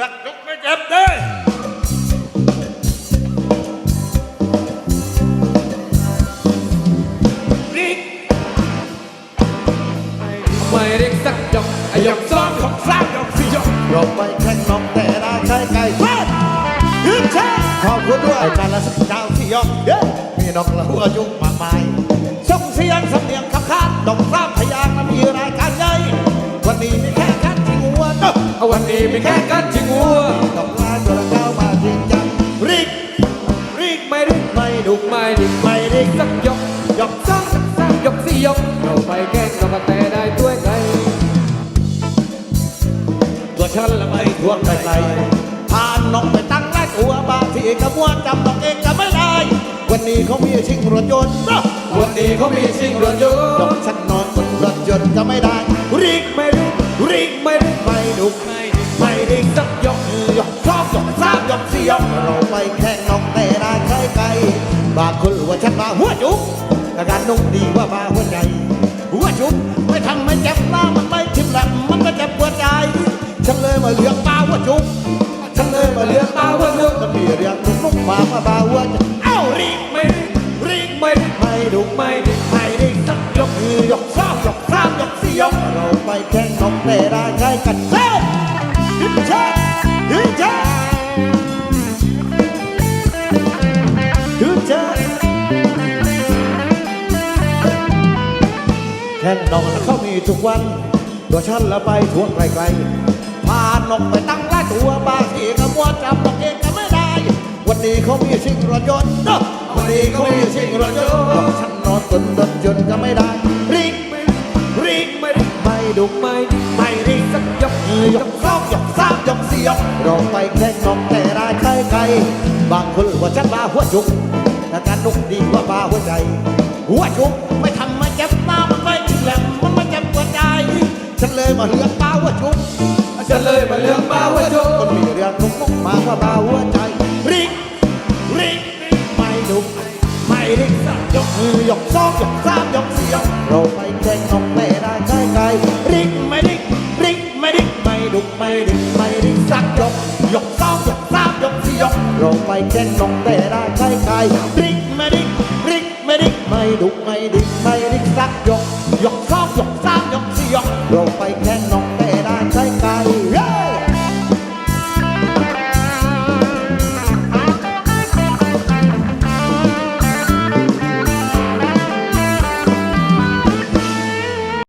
รักยกไม่เจ็บเด้อริกไม่เรียกสักยกอายกสองของสร้างยกสี่ยกเราไปแข่งน้องแต่ได้ใกล้ไกลเพื่อนยืนแช่ขอบคุณด้วยการละสักเจ้าที่ยอกเย้มีน้องละหัวยุ่งมากมายส่งเสียงสำเนียงคำคาดดอกสามพยางค์นั้นมีรายการใหญ่วันนี้มีแค่คัดที่หัวเนอะเอาวันนี้มีแค่ ไม่ดุไม่ดิไม่ดิสักยก ยกสองสามยกสี่ยก เราไปแกล้งเราก็แต่ได้ด้วยไงตัวฉันละไม่ทวงไกลๆพานน้องไปตั้งแรกตัวบางทีกระมวลจำน้องเองก็ไม่ได้ วันนี้เขามีชิงรถยนต์เนอะวันนี้เขามีชิงรถยนดอกต์ฉันนอนบนรถยนต์ก็ไม่ได้ริกไม่เรียกริกไม่เรียกไม่ดุไม่ไม่ริกสักยกยกสองยกสามยก ว่าฉันมาหัหัววจุกอาการนุ่งดีว่ามาหัวใจหัวจุกไม่ทำไม่เจ็บหน้ามันไม่ทิ่มแหลมมันก็เจ็บหัวใจฉันเลยมาเลือกมาหัวจุกฉันเลยมาเลือกมาหัวจุกมันมีเรื่องนุ่งนุ่งมามาบาหัวใจเอ้าริกไม่เรียกริกไม่เรียกไม่ดุไม่เรียกไม่ริกสักยกยกสองยกสามยกสี่ยกเราไปแข่งน้องแต่ได้ใกล้กันเฮ้ยยึดเชิดยึดเชิ แข่นองเขามีทุกวัน ตัวฉันละไปทั่วไกลๆพานกไปตั้งหลายตัวบางทีก็มัวจำน้องเองก็ไม่ได้ วันนี้เขามีชิงรถยนต์วันนี้เขามีชิงรถยนต์ฉันนอนบนรถยนต์ก็ไม่ได้ริกริกไม่รียกไม่ดุไม่ไม่ริกสักยกยกสองยกสามยกสี่ยกเราไปแข่งน้องแต่ได้ใกล้ไกลบางคนว่าฉันมาหัวจุกแต่การนุ่งดีกว่ามาหัวใจ หัวจุกไม่ ฉันเลยมาเลือกป้าว่าชุกฉันเลยมาเลือกป้าว่าชุกคนมีเรื่องทุกข์มาว่าบาหัวใจริกริกไม่ดุไม่ริกยกมือยกซอกยกสามยกสี่ยกเราไปแข่งน้องแต่ได้ใกล้ริกไม่ริกริกไม่ริกไม่ดุไม่ริกไม่ริกสักยกยกซอกยกสามยกสี่ยกเราไปแข่งนกอแต่ได้ใกล้ไกลริกไม่ริกริกไม่ริกไม่ดุไม่ริกไม่ริกสักยกยกซอกยก